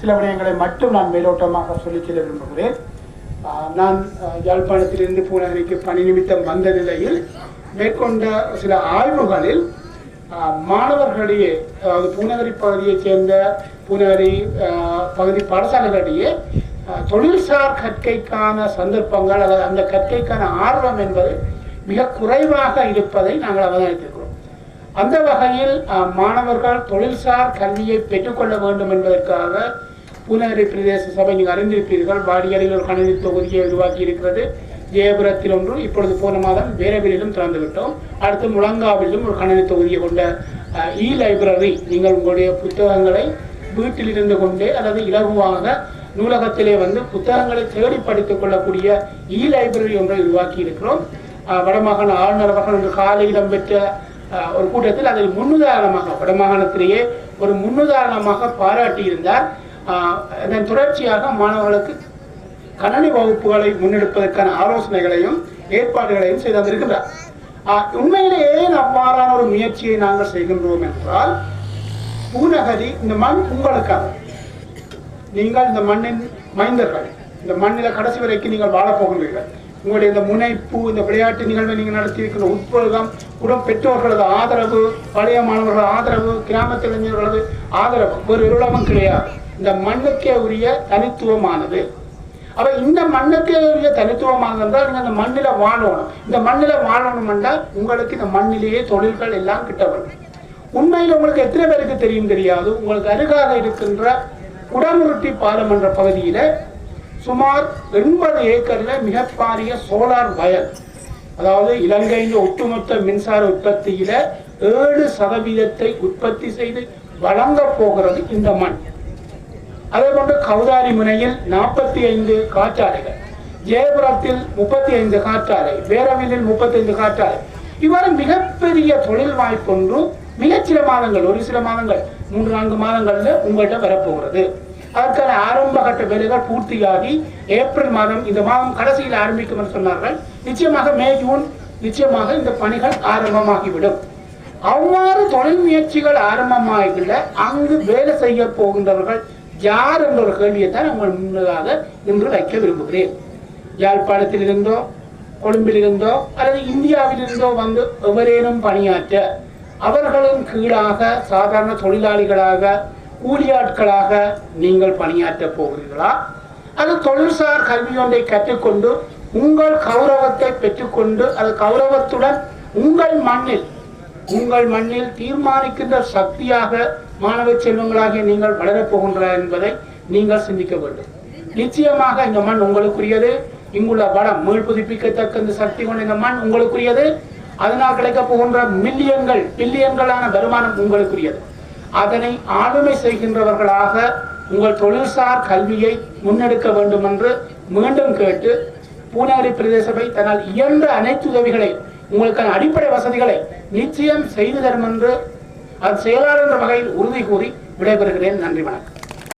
சில விடயங்களை மட்டும் நான் மேலோட்டமாக சொல்லி செல்ல விரும்புகிறேன். நான் யாழ்ப்பாணத்திலிருந்து பூனகிரிக்கு பணி நிமித்தம் வந்த நிலையில் மேற்கொண்ட சில ஆய்வுகளில் மாணவர்களிடையே அதாவது பூநகரி பகுதியைச் சேர்ந்த பூநகரி ஆஹ் பகுதி பாடசாலைகளிடையே தொழில்சார் கற்கைக்கான சந்தர்ப்பங்கள் அல்லது அந்த கற்கைக்கான ஆர்வம் என்பது மிக குறைவாக இருப்பதை நாங்கள் அவதானித்திருக்கிறோம். அந்த வகையில் மாணவர்கள் தொழில்சார் கல்வியை பெற்றுக்கொள்ள வேண்டும் என்பதற்காக பூநகரி பிரதேச சபை நீங்கள் அறிந்திருப்பீர்கள். வாடியலில் ஒரு கணினி தொகுதியை உருவாக்கி இருக்கிறது ஜெயபுரத்தில் ஒன்று இப்பொழுது போன மாதம் வேரவிலும் திறந்து விட்டோம் அடுத்து முழங்காவிலும் ஒரு கணினி தொகுதியை கொண்ட இ லைப்ரரி நீங்கள் உங்களுடைய புத்தகங்களை வீட்டில் இருந்து கொண்டே அல்லது இலகுவாக நூலகத்திலே வந்து புத்தகங்களை தேடி படித்துக் கொள்ளக்கூடிய இ லைப்ரரி ஒன்றை உருவாக்கி இருக்கிறோம் அஹ், வடமாகாண ஆளுநர் அவர்கள் இன்று காலை இடம்பெற்ற ஒரு கூட்டத்தில் அதில் முன்னுதாரணமாக வடமாகாணத்திலேயே ஒரு முன்னுதாரணமாக பாராட்டியிருந்தார். அதன் தொடர்ச்சியாக மாணவர்களுக்கு கணனி வகுப்புகளை முன்னெடுப்பதற்கான ஆலோசனைகளையும் ஏற்பாடுகளையும் செய்து வந்திருக்கின்றார் அஹ், உண்மையிலேயே ஏன் அவ்வாறான ஒரு முயற்சியை நாங்கள் செய்கின்றோம் என்றால் பூநகரி இந்த மண் உங்களுக்காக. நீங்கள் இந்த மண்ணின் மைந்தர்கள் இந்த மண்ணில கடைசி வரைக்கும் நீங்கள் வாழப் போகின்றீர்கள். உங்களுடைய இந்த முனைப்பு இந்த விளையாட்டு நிகழ்வை நீங்கள் நடத்தியிருக்கிற உட்புலகம் உடன் பெற்றோர்களது ஆதரவு பழைய மாணவர்களது ஆதரவு கிராமத்து இளைஞர்களது ஆதரவு. ஒரு இருளமும் கிடையாது. இந்த மண்ணுக்கே உரிய தனித்துவமானது. அப்ப இந்த மண்ணுக்கே உரிய தனித்துவமானது என்றால் நீங்க இந்த மண்ணில வாழணும். இந்த மண்ணில வாழணும் என்றால் உங்களுக்கு இந்த மண்ணிலேயே தொழில்கள் எல்லாம் கிட்ட வரும். உண்மையில் உங்களுக்கு எத்தனை பேருக்கு தெரியும் தெரியாது? உங்களுக்கு அருகாக இருக்கின்ற குடமுருட்டி பாலம் என்ற பகுதியில சுமார் எண்பது ஏக்கர்ல மிகப்பாரிய சோலார் வயல். அதாவது இலங்கையின் ஒட்டுமொத்த மின்சார உற்பத்தியில ஏழு சதவீதத்தை உற்பத்தி செய்து வழங்க போகிறது இந்த மண். அதே போன்று கௌதாரி முனையில் நாற்பத்தி ஐந்து காற்றாலைகள் ஜெயபுரத்தில் முப்பத்தி ஐந்து காற்றாலை வேரவிலில் முப்பத்தைந்து காற்றாலை. இவ்வாறு மிகப்பெரிய தொழில் வாய்ப்பு ஒன்று மிகச்சில மாதங்கள் ஒரு சில மாதங்கள் மூன்று நான்கு மாதங்கள்ல உங்கள்கிட்ட வரப்போகிறது. அதற்கான ஆரம்ப கட்ட வேலைகள் பூர்த்தியாகி ஏப்ரல் மாதம் இந்த மாதம் கடைசியில் ஆரம்பிக்கும் என்று சொன்னார்கள். நிச்சயமாக மே ஜூன் நிச்சயமாக இந்த பணிகள் ஆரம்பமாகிவிடும். அவ்வாறு தொழில் முயற்சிகள் ஆரம்பமாகல அங்கு வேலை செய்ய போகின்றவர்கள் யார் என்ற ஒரு கேள்வியை தான் உங்கள் முன்னதாக இன்று வைக்க விரும்புகிறேன். யாழ்ப்பாணத்தில் இருந்தோ கொழும்பில் இருந்தோ அல்லது இந்தியாவில் இருந்தோ வந்து எவரேனும் பணியாற்ற அவர்களின் கீழாக சாதாரண தொழிலாளிகளாக கூலியாட்களாக நீங்கள் பணியாற்றப் போகிறீர்களா? அது தொழில்சார் கல்வி ஒன்றை கற்றுக்கொண்டு உங்கள் கௌரவத்தை பெற்றுக்கொண்டு அது கௌரவத்துடன் உங்கள் மண்ணில் உங்கள் மண்ணில் தீர்மானிக்கின்ற சக்தியாக மாணவ செல்வங்களாகிய நீங்கள் வளரப் போகின்றனர் என்பதை நீங்கள் சிந்திக்க வேண்டும். நிச்சயமாக இந்த மண் உங்களுக்குரியது. இங்குள்ள வளம் மீள் புதுப்பிக்கத்தக்க இந்த சக்தி கொண்ட இந்த மண் உங்களுக்குரியது. அதனால் கிடைக்கப் போகின்ற மில்லியன்கள் பில்லியன்களான வருமானம் உங்களுக்குரியது. அதனை ஆளுமை செய்கின்றவர்களாக உங்கள் தொழில்சார் கல்வியை முன்னெடுக்க வேண்டும் என்று மீண்டும் கேட்டு பூநகரி பிரதேச சபை தன்னால் இயன்ற அனைத்து உதவிகளை உங்களுக்கான அடிப்படை வசதிகளை நிச்சயம் செய்து தரும் என்று அது செயலாளர் என்ற வகையில் உறுதி கூறி விடைபெறுகிறேன். நன்றி வணக்கம்.